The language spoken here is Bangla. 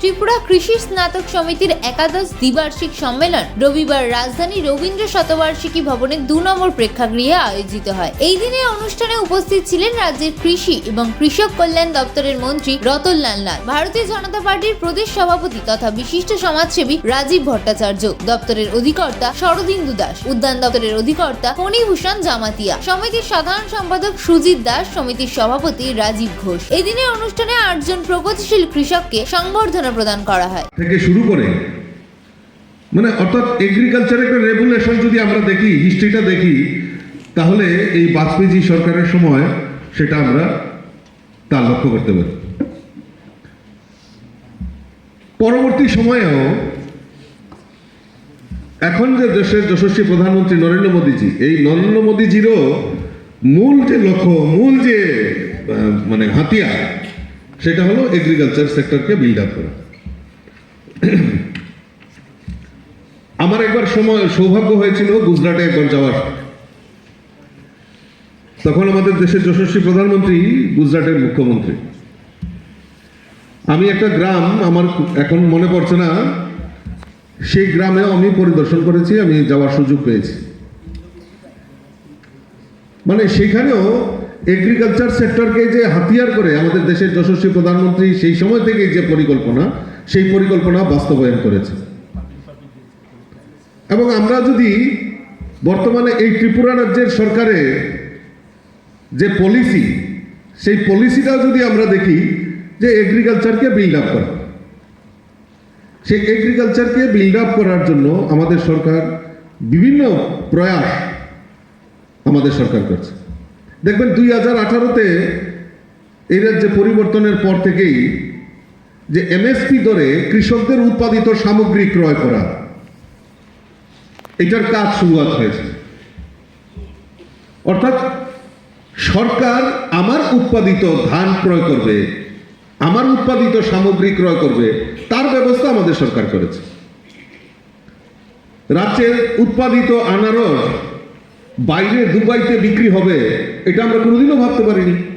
ত্রিপুরা কৃষি স্নাতক সমিতির একাদশ দ্বিবার্ষিক সম্মেলন রবিবার রাজধানী রবীন্দ্র শতবার্ষিকী ভবনের দু নম্বর প্রেক্ষাগৃহে আয়োজিত হয়। এই দিনের অনুষ্ঠানে উপস্থিত ছিলেন রাজ্যের কৃষি এবং কৃষক কল্যাণ দপ্তরের মন্ত্রী রতনলাল লাল ভারতীয় জনতা পার্টির প্রদেশ সভাপতি তথা বিশিষ্ট সমাজসেবী রাজীব ভট্টাচার্য, দপ্তরের অধিকর্তা শরদিন্দু দাস, উদ্যান দপ্তরের অধিকর্তা ফণীভূষণ জামাতিয়া, সমিতির সাধারণ সম্পাদক সুজিত দাস, সমিতির সভাপতি রাজীব ঘোষ। এই দিনের অনুষ্ঠানে আটজন প্রগতিশীল কৃষককে সংবর্ধনা প্রদান করা হয়। থেকে শুরু করে মানে অর্থাৎ এগ্রিকালচার একটা রেগুলেশন যদি আমরা দেখি হিস্ট্রিটা দেখি, তাহলে এই বাজপেয়ী সরকারের সময় সেটা আমরা তা লক্ষ্য করতে পারি। পরবর্তী সময়েও এখন যে দেশের যশস্বী প্রধানমন্ত্রী নরেন্দ্র মোদীজি, এই নরেন্দ্র মোদীজিরও মূল যে লক্ষ্য, মূল যে মানে হাতিয়ার সেটা হলো এগ্রিকালচার সেক্টরকে বিল্ড আপ করা। আমার একবার সময়, সৌভাগ্য হয়েছিল গুজরাটে একবার যাওয়ার। তখন আমাদের দেশের যশস্বী প্রধানমন্ত্রী গুজরাটের মুখ্যমন্ত্রী। আমি একটা গ্রাম, আমার এখন মনে পড়ছে না, সেই গ্রামেও আমি পরিদর্শন করেছি, আমি যাওয়ার সুযোগ পেয়েছি। মানে সেখানেও এগ্রিকালচার সেক্টরকে যে হাতিয়ার করে আমাদের দেশের যশস্বী প্রধানমন্ত্রী সেই সময় থেকে যে পরিকল্পনা, সেই পরিকল্পনা বাস্তবায়ন করেছে। এবং আমরা যদি বর্তমানে এই ত্রিপুরা রাজ্যের সরকারের যে পলিসি সেই পলিসিটা যদি আমরা দেখি যে এগ্রিকালচারকে বিল্ড আপ করা। সেই এগ্রিকালচারকে বিল্ড আপ করার জন্য আমাদের সরকার বিভিন্ন প্রয়াস আমাদের সরকার করছে। দেখবেন দুই হাজার আঠারোতে এই রাজ্যে পরিবর্তনের পর থেকেই যে এমএসপি দরে কৃষকদের উৎপাদিত সামগ্রী ক্রয় করা, এটার কাজ শুরুয়াত হয়েছে। অর্থাৎ সরকার আমার উৎপাদিত ধান ক্রয় করবে, আমার উৎপাদিত সামগ্রী ক্রয় করবে, তার ব্যবস্থা আমাদের সরকার করেছে। রাজ্যের উৎপাদিত আনারস বাইরে দুবাইতে বিক্রি হবে এটা আমরা কোনোদিনও ভাবতে পারিনি।